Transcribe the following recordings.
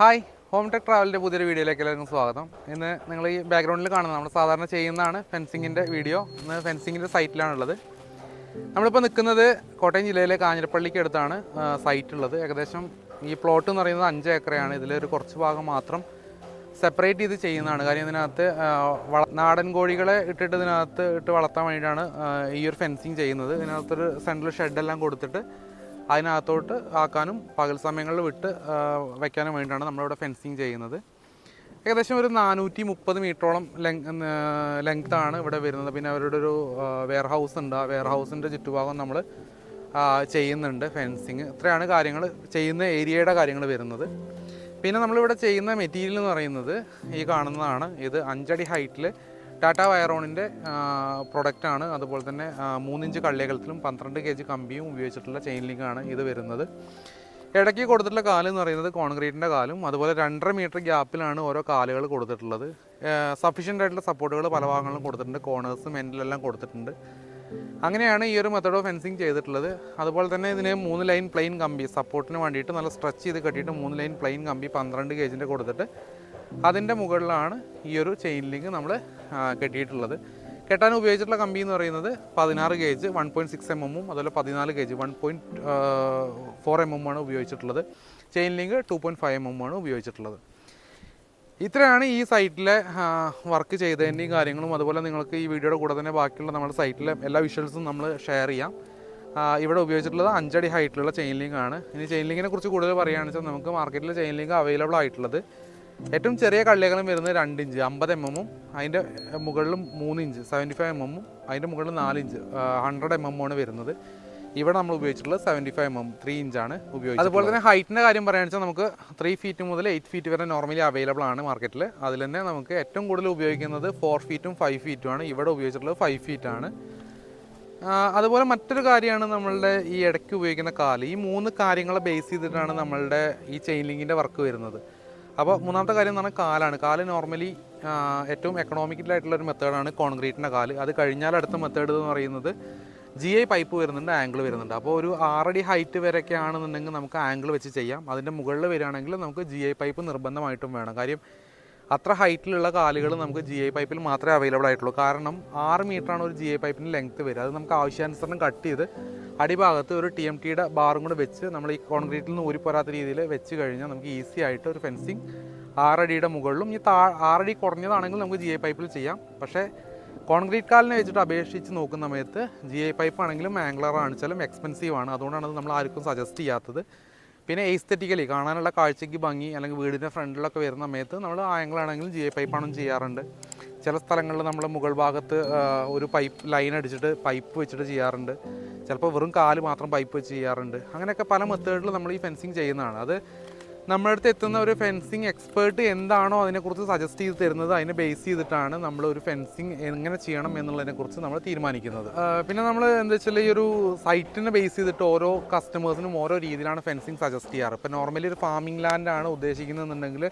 Hi home tech ട്രാവലിന്റെ പുതിയൊരു വീഡിയോയിലേക്ക് എല്ലാവർക്കും സ്വാഗതം. ഇന്ന് നിങ്ങൾ ഈ ബാക്ക്ഗ്രൗണ്ടിൽ കാണുന്നത് നമ്മൾ സാധാരണ ചെയ്യുന്നതാണ് ഫെൻസിങ്ങിന്റെ വീഡിയോ. ഇന്ന് ഫെൻസിങ്ങിന്റെ സൈറ്റിലാണുള്ളത്. നമ്മളിപ്പോൾ നിൽക്കുന്നത് കോട്ടയം ജില്ലയിലെ കാഞ്ഞിരപ്പള്ളിക്ക് അടുത്താണ് സൈറ്റ് ഉള്ളത് ഏകദേശം ഈ പ്ലോട്ട് എന്ന് പറയുന്നത് അഞ്ച് ഏക്കറയാണ്. ഇതിലൊരു കുറച്ച് ഭാഗം മാത്രം സെപ്പറേറ്റ് ചെയ്ത് ചെയ്യുന്നതാണ്. കാര്യം ഇതിനകത്ത് നാടൻ കോഴികളെ ഇട്ടിട്ട് ഇതിനകത്ത് ഇട്ട് വളർത്താൻ വേണ്ടിയിട്ടാണ് ഈ ഒരു ഫെൻസിങ് ചെയ്യുന്നത്. ഇതിനകത്തൊരു സെൻട്രൽ ഷെഡെല്ലാം കൊടുത്തിട്ട് അതിനകത്തോട്ട് ആക്കാനും പകൽ സമയങ്ങളിൽ വിട്ട് വയ്ക്കാനും വേണ്ടിയിട്ടാണ് നമ്മളിവിടെ ഫെൻസിങ് ചെയ്യുന്നത്. ഏകദേശം ഒരു നാനൂറ്റി മുപ്പത് മീറ്ററോളം ലെങ്ത് ആണ് ഇവിടെ വരുന്നത്. പിന്നെ അവരുടെ ഒരു വെയർ ഹൗസ് ഉണ്ട്. ആ വെയർ ഹൗസിന്റെ ചുറ്റുഭാഗം നമ്മൾ ചെയ്യുന്നുണ്ട് ഫെൻസിങ് ഇത്രയാണ് കാര്യങ്ങൾ ചെയ്യുന്ന ഏരിയയുടെ കാര്യങ്ങൾ വരുന്നത്. പിന്നെ നമ്മളിവിടെ ചെയ്യുന്ന മെറ്റീരിയൽ എന്ന് പറയുന്നത് ഈ കാണുന്നതാണ്. ഇത് അഞ്ചടി ഹൈറ്റിൽ ടാറ്റ വയറോണിന്റെ പ്രൊഡക്റ്റാണ് അതുപോലെ തന്നെ മൂന്നിഞ്ച് കള്ളിയകലത്തിലും പന്ത്രണ്ട് കെ ജി കമ്പിയും ഉപയോഗിച്ചിട്ടുള്ള ചെയിൻ ലിങ്കാണ് ഇത് വരുന്നത്. ഇടയ്ക്ക് കൊടുത്തിട്ടുള്ള കാൽ എന്ന് പറയുന്നത് കോൺക്രീറ്റിന്റെ കാലും അതുപോലെ രണ്ടര മീറ്റർ ഗ്യാപ്പിലാണ് ഓരോ കാലുകൾ കൊടുത്തിട്ടുള്ളത്. സഫീഷ്യന്റ് ആയിട്ടുള്ള സപ്പോർട്ടുകൾ പല ഭാഗങ്ങളിലും കൊടുത്തിട്ടുണ്ട് കോണേഴ്സ് എൻഡിലെല്ലാം കൊടുത്തിട്ടുണ്ട്. അങ്ങനെയാണ് ഈ ഒരു മെത്തേഡ് ഓഫ് ഫെൻസിങ് ചെയ്തിട്ടുള്ളത്. അതുപോലെ തന്നെ ഇതിന് മൂന്ന് ലൈൻ പ്ലെയിൻ കമ്പി സപ്പോർട്ടിന് വേണ്ടിയിട്ട് നല്ല സ്ട്രെച്ച് ചെയ്ത് കെട്ടിയിട്ട് മൂന്ന് ലൈൻ പ്ലെയിൻ കമ്പി പന്ത്രണ്ട് ഗേജിന്റെ കൊടുത്തിട്ട് അതിന്റെ മുകളിലാണ് ഈ ഒരു ചെയിൻ ലിങ്ക് നമ്മൾ കെട്ടിയിട്ടുള്ളത്. കെട്ടാൻ ഉപയോഗിച്ചിട്ടുള്ള കമ്പി എന്ന് പറയുന്നത് പതിനാറ് gauge one point six M എമ്മും അതുപോലെ പതിനാല് gauge one point four M M ആണ് ഉപയോഗിച്ചിട്ടുള്ളത്. Chain link two point five M M ആണ് ഉപയോഗിച്ചിട്ടുള്ളത്. ഇത്രയാണ് ഈ സൈറ്റിലെ വർക്ക് ചെയ്തതിന്റെയും കാര്യങ്ങളും. അതുപോലെ നിങ്ങൾക്ക് ഈ വീഡിയോയുടെ കൂടെ തന്നെ ബാക്കിയുള്ള നമ്മുടെ സൈറ്റിലെ എല്ലാ വിഷ്വൽസും നമ്മൾ ഷെയർ ചെയ്യാം. ഇവിടെ ഉപയോഗിച്ചിട്ടുള്ളത് അഞ്ചടി ഹൈറ്റിലുള്ള ചെയിൻ ലിങ്ക് ആണ്. ഇനി ചെയിൻ ലിങ്കിനെ കുറിച്ച് കൂടുതൽ പറയുകയാണെന്ന് വെച്ചാൽ നമുക്ക് മാർക്കറ്റിൽ ചെയിൻ ലിങ്ക് അവൈലബിൾ ആയിട്ടുള്ളത് ഏറ്റവും ചെറിയ കള്ളിയകലം വരുന്നത് രണ്ട് ഇഞ്ച് അമ്പത് എം എമ്മും അതിന്റെ മുകളിലും മൂന്ന് ഇഞ്ച് സെവന്റി ഫൈവ് എം എമ്മും അതിന്റെ മുകളിൽ നാല് ഇഞ്ച് ഹൺഡ്രഡ് എം എമ്മുമാണ് വരുന്നത്. ഇവിടെ നമ്മൾ ഉപയോഗിച്ചിട്ടുള്ളത് seventy five M M three ഇഞ്ചാണ് ഉപയോഗിച്ചത് അതുപോലെ തന്നെ ഹൈറ്റിന്റെ കാര്യം പറയുകയാണെന്ന് വെച്ചാൽ നമുക്ക് ത്രീ ഫീറ്റ് മുതൽ എയ്റ്റ് ഫീറ്റ് വരെ നോർമലി അവൈലബിൾ ആണ് മാർക്കറ്റിൽ അതിൽ തന്നെ നമുക്ക് ഏറ്റവും കൂടുതൽ ഉപയോഗിക്കുന്നത് ഫോർ ഫീറ്റും ഫൈവ് ഫീറ്റും ആണ്. ഇവിടെ ഉപയോഗിച്ചിട്ടുള്ളത് ഫൈവ് ഫീറ്റ് ആണ്. അതുപോലെ മറ്റൊരു കാര്യമാണ് നമ്മളുടെ ഈ ഇടയ്ക്ക് ഉപയോഗിക്കുന്ന കാൽ. ഈ മൂന്ന് കാര്യങ്ങളെ ബേസ് ചെയ്തിട്ടാണ് നമ്മളുടെ ഈ ചെയിൻ ലിങ്കിന്റെ വർക്ക് വരുന്നത്. അപ്പോൾ മൂന്നാമത്തെ കാര്യം എന്ന് പറഞ്ഞാൽ കാലാണ്. കാൽ നോർമലി ഏറ്റവും എക്കണോമിക്കലായിട്ടുള്ള ഒരു മെത്തേഡാണ് കോൺക്രീറ്റിന്റെ കാൽ. അത് കഴിഞ്ഞാൽ അടുത്ത മെത്തേഡ് എന്ന് പറയുന്നത് ജി ഐ പൈപ്പ് വരുന്നുണ്ട് ആംഗിൾ വരുന്നുണ്ട്. അപ്പോൾ ഒരു ആറടി ഹൈറ്റ് വരെയൊക്കെ ആണെന്നുണ്ടെങ്കിൽ നമുക്ക് ആംഗിൾ വെച്ച് ചെയ്യാം. അതിന്റെ മുകളിൽ വരികയാണെങ്കിൽ നമുക്ക് ജി ഐ പൈപ്പ് നിർബന്ധമായിട്ടും വേണം. കാര്യം അത്ര ഹൈറ്റിലുള്ള കാലുകൾ നമുക്ക് ജി ഐ പൈപ്പിൽ മാത്രമേ അവൈലബിൾ ആയിട്ടുള്ളൂ. കാരണം ആറ് മീറ്ററാണ് ഒരു ജി ഐ പൈപ്പിന് ലെങ്ത് വരിക. അത് നമുക്ക് ആവശ്യാനുസരണം കട്ട് ചെയ്ത് അടിഭാഗത്ത് ഒരു ടി എം ടിയുടെ ബാറും കൂടെ വെച്ച് നമ്മൾ ഈ കോൺക്രീറ്റിൽ നിന്ന് ഊരിപ്പോരാത്ത രീതിയിൽ വെച്ച് കഴിഞ്ഞാൽ നമുക്ക് ഈസി ആയിട്ട് ഒരു ഫെൻസിങ് ആറടിയുടെ മുകളിലും ഈ താ ആറടി കുറഞ്ഞതാണെങ്കിൽ നമുക്ക് ജി ഐ പൈപ്പിൽ ചെയ്യാം. പക്ഷേ കോൺക്രീറ്റ് കാലിനെ വെച്ചിട്ട് അപേക്ഷിച്ച് നോക്കുന്ന സമയത്ത് ജി ഐ പൈപ്പ് ആണെങ്കിലും ആംഗ്ലർ ആണെച്ചാലും എക്സ്പെൻസീവ് ആണ്. അതുകൊണ്ടാണ് അത് നമ്മൾ ആർക്കും സജസ്റ്റ് ചെയ്യാത്തത്. പിന്നെ എസ്തെറ്റിക്കലി കാണാനുള്ള കാഴ്ചയ്ക്ക് ഭംഗി അല്ലെങ്കിൽ വീടിന്റെ ഫ്രണ്ടിലൊക്കെ വരുന്ന സമയത്ത് നമ്മൾ ആംഗിളാണെങ്കിലും ജി പൈപ്പാണും ചെയ്യാറുണ്ട്. ചില സ്ഥലങ്ങളിൽ നമ്മൾ മുകൾ ഭാഗത്ത് ഒരു പൈപ്പ് ലൈൻ അടിച്ചിട്ട് പൈപ്പ് വെച്ചിട്ട് ചെയ്യാറുണ്ട്. ചിലപ്പോൾ വെറും കാൽ മാത്രം പൈപ്പ് വെച്ച് ചെയ്യാറുണ്ട്. അങ്ങനെയൊക്കെ പല മെത്തേഡിൽ നമ്മൾ ഈ ഫെൻസിങ് ചെയ്യുന്നതാണ്. അത് നമ്മുടെ അടുത്ത് എത്തുന്ന ഒരു ഫെൻസിങ് എക്സ്പേർട്ട് എന്താണോ അതിനെക്കുറിച്ച് സജസ്റ്റ് ചെയ്ത് തരുന്നത് അതിനെ ബേസ് ചെയ്തിട്ടാണ് നമ്മൾ ഒരു ഫെൻസിങ് എങ്ങനെ ചെയ്യണം എന്നുള്ളതിനെക്കുറിച്ച് നമ്മൾ തീരുമാനിക്കുന്നത്. പിന്നെ നമ്മൾ എന്താ വെച്ചാൽ ഈ ഒരു സൈറ്റിനെ ബേസ് ചെയ്തിട്ട് ഓരോ കസ്റ്റമേഴ്സിനും ഓരോ രീതിയിലാണ് ഫെൻസിങ് സജസ്റ്റ് ചെയ്യാറ്. ഇപ്പോൾ നോർമലി ഒരു ഫാമിംഗ് ലാൻഡാണ് ഉദ്ദേശിക്കുന്നതെന്നുണ്ടെങ്കിൽ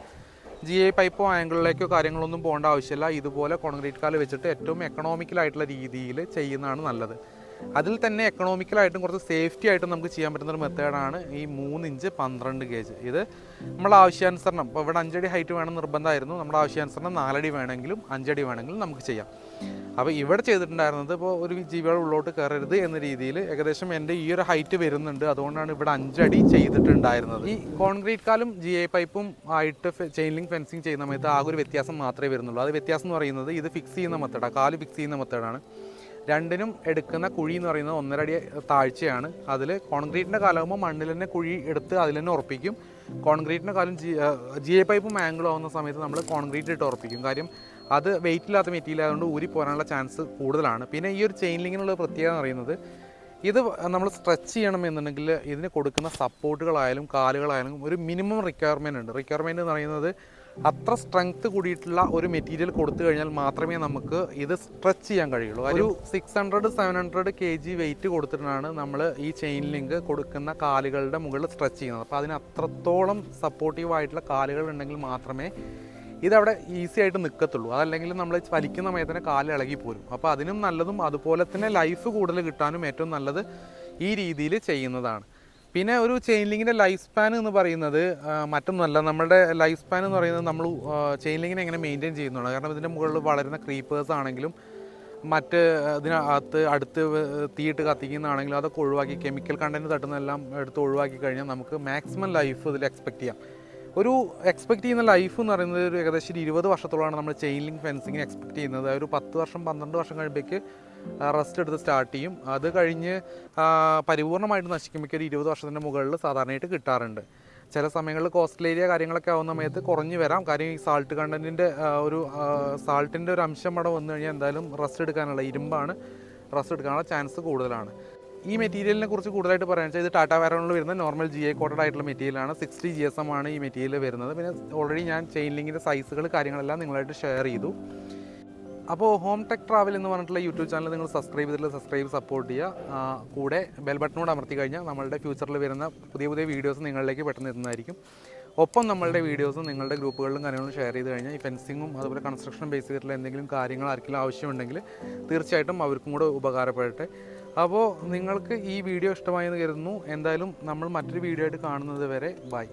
ജി ഐ പൈപ്പോ ആംഗിളിലേക്കോ കാര്യങ്ങളൊന്നും പോകേണ്ട ആവശ്യമില്ല. ഇതുപോലെ കോൺക്രീറ്റ് കാൽ വെച്ചിട്ട് ഏറ്റവും എക്കണോമിക്കലായിട്ടുള്ള രീതിയിൽ ചെയ്യുന്നതാണ് നല്ലത്. അതിൽ തന്നെ എക്കണോമിക്കലായിട്ടും കുറച്ച് സേഫ്റ്റി ആയിട്ടും നമുക്ക് ചെയ്യാൻ പറ്റുന്ന ഒരു മെത്തേഡാണ് ഈ മൂന്ന് ഇഞ്ച് പന്ത്രണ്ട് ഗേജ് ഇത് നമ്മൾ ആവശ്യാനുസരണം. ഇപ്പോൾ ഇവിടെ അഞ്ചടി ഹൈറ്റ് വേണം നിർബന്ധമായിരുന്നു. നമ്മുടെ ആവശ്യാനുസരണം നാലടി വേണമെങ്കിലും അഞ്ചടി വേണമെങ്കിലും നമുക്ക് ചെയ്യാം. അപ്പോൾ ഇവിടെ ചെയ്തിട്ടുണ്ടായിരുന്നത് ഇപ്പോൾ ഒരു ജീവികൾ ഉള്ളോട്ട് കയറരുത് എന്ന രീതിയിൽ ഏകദേശം എന്റെ ഈ ഒരു ഹൈറ്റ് വരുന്നുണ്ട്. അതുകൊണ്ടാണ് ഇവിടെ അഞ്ചടി ചെയ്തിട്ടുണ്ടായിരുന്നത്. ഈ കോൺക്രീറ്റ് കാലും ജി ഐ പൈപ്പും ആയിട്ട് ചെയിൻ ലിങ്ക് ഫെൻസിങ് ചെയ്യുന്ന സമയത്ത് ആ ഒരു വ്യത്യാസം മാത്രമേ വരുന്നുള്ളൂ. അത് വ്യത്യാസം എന്ന് പറയുന്നത് ഇത് ഫിക്സ് ചെയ്യുന്ന മെത്തേഡാണ് കാൽ ഫിക്സ് ചെയ്യുന്ന മെത്തേഡാണ് രണ്ടിനും എടുക്കുന്ന കുഴി എന്ന് പറയുന്നത് ഒന്നരടി താഴ്ചയാണ്. അതിൽ കോൺക്രീറ്റിന്റെ കാലാകുമ്പോൾ മണ്ണിൽ തന്നെ കുഴി എടുത്ത് അതിൽ തന്നെ ഉറപ്പിക്കും. കോൺക്രീറ്റിന്റെ കാലം ജി ജി ഐ പൈപ്പും ആംഗിളും ആവുന്ന സമയത്ത് നമ്മൾ കോൺക്രീറ്റ് ഇട്ട് ഉറപ്പിക്കും. കാര്യം അത് വെയിറ്റ് ഇല്ലാത്ത മെറ്റീരിയൽ ആയതുകൊണ്ട് ഊരി പോരാനുള്ള ചാൻസ് കൂടുതലാണ്. പിന്നെ ഈ ഒരു ചെയിൻ ലിങ്ങിനുള്ള പ്രത്യേകത എന്ന് പറയുന്നത് ഇത് നമ്മൾ സ്ട്രെച്ച് ചെയ്യണം എന്നുണ്ടെങ്കിൽ ഇതിന് കൊടുക്കുന്ന സപ്പോർട്ടുകളായാലും കാലുകളായാലും ഒരു മിനിമം റിക്വയർമെന്റ് ഉണ്ട്. റിക്വയർമെന്റ് എന്ന് പറയുന്നത് അത്ര സ്ട്രെങ്ത് കൂടിയിട്ടുള്ള ഒരു മെറ്റീരിയൽ കൊടുത്തു കഴിഞ്ഞാൽ മാത്രമേ നമുക്ക് ഇത് സ്ട്രെച്ച് ചെയ്യാൻ കഴിയുള്ളൂ. ഒരു six hundred seven hundred K G weight കൊടുത്തിട്ടാണ് നമ്മൾ ഈ ചെയിൻ ലിങ്ക് കൊടുക്കുന്ന കാലുകളുടെ മുകളിൽ സ്ട്രെച്ച് ചെയ്യുന്നത്. അപ്പോൾ അതിന് അത്രത്തോളം സപ്പോർട്ടീവ് ആയിട്ടുള്ള കാലുകൾ ഉണ്ടെങ്കിൽ മാത്രമേ ഇതവിടെ ഈസി ആയിട്ട് നിൽക്കത്തുള്ളൂ അതല്ലെങ്കിൽ നമ്മൾ വലിക്കുന്ന സമയത്ത് തന്നെ കാൽ ഇളകി പോരും. അപ്പോൾ അതിനും നല്ലതും അതുപോലെ തന്നെ ലൈഫ് കൂടുതൽ കിട്ടാനും ഏറ്റവും നല്ലത് ഈ രീതിയിൽ ചെയ്യുന്നതാണ്. പിന്നെ ഒരു ചെയിൻ ലിങ്കിന്റെ ലൈഫ് സ്പാൻ എന്ന് പറയുന്നത് മറ്റൊന്നുമല്ല. നമ്മുടെ ലൈഫ് സ്പാൻ എന്ന് പറയുന്നത് നമ്മൾ ചെയിൻ ലിങ്കിനെ എങ്ങനെ മെയിന്റെയിൻ ചെയ്യുന്നുള്ളൂ. കാരണം ഇതിന്റെ മുകളിൽ വളരുന്ന ക്രീപ്പേഴ്സ് ആണെങ്കിലും മറ്റ് ഇതിനകത്ത് അടുത്ത് തീയിട്ട് കത്തിക്കുന്നതാണെങ്കിലും അതൊക്കെ ഒഴിവാക്കി കെമിക്കൽ കണ്ടന്റ് തട്ടുന്നതെല്ലാം എടുത്ത് ഒഴിവാക്കി കഴിഞ്ഞാൽ നമുക്ക് മാക്സിമം ലൈഫ് ഇതിൽ എക്സ്പെക്ട് ചെയ്യാം. ഒരു എക്സ്പെക്ട് ചെയ്യുന്ന ലൈഫ് എന്ന് പറയുന്നത് ഒരു ഏകദേശം ഇരുപത് വർഷത്തോളമാണ് നമ്മൾ ചെയിൻ ലിങ്ക് ഫെൻസിങ്ങിന് എക്സ്പെക്ട് ചെയ്യുന്നത്. ഒരു പത്ത് വർഷം പന്ത്രണ്ട് വർഷം കഴിയുമ്പോഴേക്ക് റെസ്റ്റ് എടുത്ത് സ്റ്റാർട്ട് ചെയ്യും. അത് കഴിഞ്ഞ് പരിപൂർണമായിട്ട് നശിക്കുമ്പോഴേക്ക് ഒരു ഇരുപത് വർഷത്തിന്റെ മുകളിൽ സാധാരണയായിട്ട് കിട്ടാറുണ്ട്. ചില സമയങ്ങളിൽ കോസ്റ്റൽ ഏരിയ കാര്യങ്ങളൊക്കെ ആവുന്ന സമയത്ത് കുറഞ്ഞു വരാം. കാര്യം ഈ സാൾട്ട് കണ്ടന്റിന്റെ ഒരു സാൾട്ടിന്റെ ഒരു അംശം അവിടെ വന്നു കഴിഞ്ഞാൽ എന്തായാലും റെസ്റ്റ് എടുക്കാനുള്ള ഇരുമ്പാണ്. റെസ്റ്റ് എടുക്കാനുള്ള ചാൻസ് കൂടുതലാണ്. ഈ മെറ്റീരിയലിനെ കുറിച്ച് കൂടുതലായിട്ട് പറയാൻ വെച്ചാൽ ഇത് ടാറ്റ വാരോണിൽ വരുന്ന നോർമൽ ജി ഐ കോട്ടഡ് ആയിട്ടുള്ള മെറ്റീരിയലാണ് സിക്സ്റ്റി ജി എസ് എം ആണ് ഈ മെറ്റീരിയൽ വരുന്നത്. പിന്നെ ഓൾറെഡി ഞാൻ ചെയിൻ ലിങ്കിന്റെ സൈസുകൾ കാര്യങ്ങളെല്ലാം നിങ്ങളായിട്ട് ഷെയർ ചെയ്തു. അപ്പോൾ ഹോം ടെക് ട്രാവൽ എന്ന് പറഞ്ഞിട്ടുള്ള യൂട്യൂബ് ചാനൽ നിങ്ങൾ സബ്സ്ക്രൈബ് ചെയ്തിട്ടുള്ള സബ്സ്ക്രൈബ് സപ്പോർട്ട് ചെയ്യുക. കൂടെ ബെൽ ബട്ടണോട് അമർത്തി കഴിഞ്ഞാൽ നമ്മളുടെ ഫ്യൂച്ചറിൽ വരുന്ന പുതിയ പുതിയ വീഡിയോസ് നിങ്ങളിലേക്ക് പെട്ടെന്ന് എത്തുന്നതായിരിക്കും. ഒപ്പം നമ്മളുടെ വീഡിയോസും നിങ്ങളുടെ ഗ്രൂപ്പുകളിലും കാര്യങ്ങളും ഷെയർ ചെയ്ത് കഴിഞ്ഞാൽ ഈ ഫെൻസിങ്ങും അതുപോലെ കൺസ്ട്രക്ഷൻ ബേസ് ചെയ്തിട്ടുള്ള എന്തെങ്കിലും കാര്യങ്ങൾ ആർക്കെങ്കിലും ആവശ്യമുണ്ടെങ്കിൽ തീർച്ചയായിട്ടും അവർക്കും കൂടെ ഉപകാരപ്പെടട്ടെ. അപ്പോൾ നിങ്ങൾക്ക് ഈ വീഡിയോ ഇഷ്ടമായെന്ന് കരുതുന്നു. എന്തായാലും നമ്മൾ മറ്റൊരു വീഡിയോ ആയിട്ട് കാണുന്നത് വരെ ബൈ.